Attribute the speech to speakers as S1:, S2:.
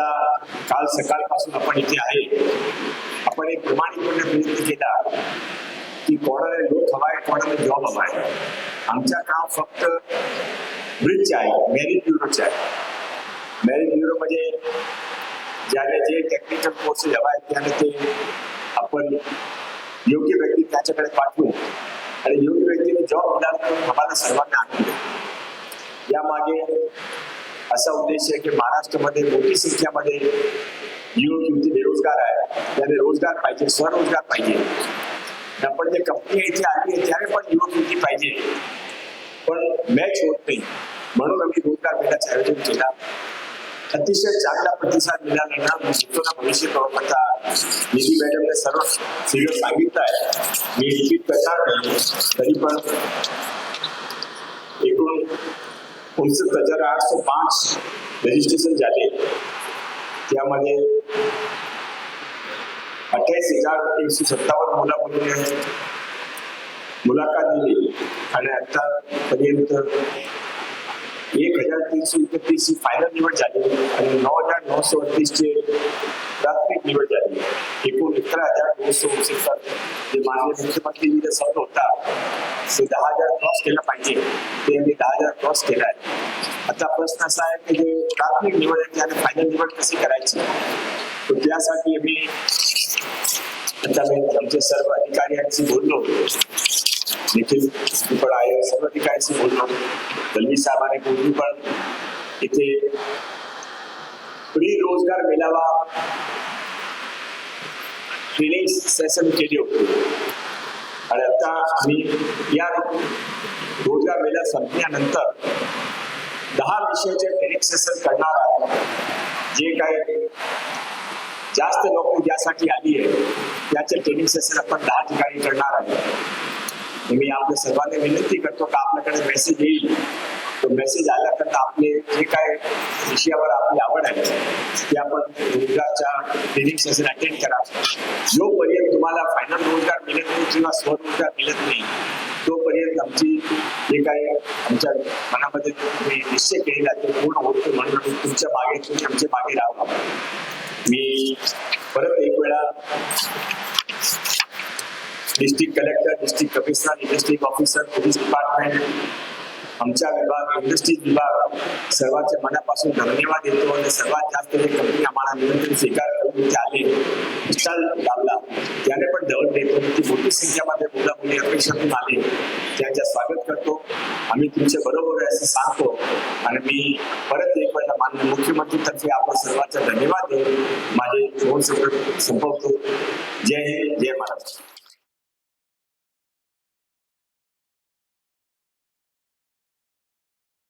S1: आता. काल सकाळपासून आपण इथे आहे. आपण एक प्रमाणिकपणे प्रयत्न केला. की कोणाला लोक हवाय, कोणाला जॉब हवाय. आमच्या काम फक्त ब्रिजचे आहे मेरिट ब्युरोचे आहे. मेरिट ब्युरो म्हणजे ज्याने जे टेक्निकल कोर्सेस हवा आहेत त्याने ते आपण योग्य व्यक्ती त्याच्याकडे पाठवू. आणि योग्य व्यक्तीने जॉब तर आम्हाला सर्वांना असा उद्देश आहे की महाराष्ट्रामध्ये मोठी संख्यामध्ये युवक युवती बेरोजगार आहे. त्याने रोज़गार पाहिजे, स्वरोजगार पाहिजे. आपण जे कंपनी इथे आली आहे, त्याने पण युवक, युवती पाहिजे. पण मॅच होत नाही. म्हणून आम्ही रोज़गार मेळ्याचं आयोजन केला. अतिशय चांगला प्रतिसाद मिळाला भविष्य प्रवक्ता. निधी मॅडमने सर्व फिगर सांगितलं आहे. मी रिपीट करणार नाही, तरी पण एकूण उनसठ हज़ार आठशे पाच रजिस्ट्रेशन झाले. त्यामध्ये अठ्ठावीस हज़ार एकशे सत्तावन्न मुला मुलीने मुलाखत दिली आणि आतापर्यंत एक हज़ार तीनशे एकतीस ची फायनल निवड झाली आणि नऊ हज़ार नऊशे अडतीस चे प्राथमिक निवड झाली. एकूण अकरा हज़ार नऊशे उनसत्तर जे माननीय मुख्यमंत्रीजीचा शब्द होता, ते दहा हज़ार क्रॉस केला पाहिजे. ते आम्ही दहा हज़ार क्रॉस केला आता प्रश्न असा आहे की जे प्राथमिक निवड आहे, त्याने फायनल निवड कशी करायची? त्यासाठी आम्ही सर्व बोललो. देखील साहेबांनी पूर्वी पण इथे प्री रोज़गार मेळावा ट्रेनिंग सेशन केले होते आणि आता आम्ही या रोज़गार मेळा संपल्यानंतर दहा विषयाचे ट्रेनिंग सेशन करणार आहे जे काय जास्त लोक ज्यासाठी आली आहे त्याचे ट्रेनिंग सेशन आपण दहा ठिकाणी करणार आहे मी आपल्या सर्वांना विनंती करतो का आपल्याकडे मेसेज येईल? तो मेसेज आल्याकरता आपले जे काय विषयावर आपली आवड आहे ते आपण रोजगारच्या ट्रेनिंग सेशन अटेंड करा. जोपर्यंत तुम्हाला फायनल रोजगार मिळत नाही किंवा स्वरोजगार मिळत नाही तोपर्यंत आमची जे काही आमच्या मनामध्ये तुम्ही निश्चय केलेला ते पूर्ण होतो म्हणून तुमच्या मागे तुम्ही आमच्या मागे राहा मी परत एक वेळा district collector district commissioner district officer police department आमच्या विभाग इंडस्ट्रीज विभाग सर्वांचे मनापासून धन्यवाद देतो आणि सर्वात जास्त जे कंपनी आम्हाला निमंत्रण स्वीकार करून त्याने आले. स्टॉल त्याने पण दवड देतो ती मोठी संख्यामध्ये मुला मुली अपेक्षातून आले. त्यांचे स्वागत करतो. आम्ही तुमच्या बरोबर आहे असं सांगतो. आणि मी परत एक वेळेला मान्य मुख्यमंत्रीतर्फे आपण सर्वांचा धन्यवाद देऊन माझे फोन संपवतो. जय हिंद जय महाराष्ट्र.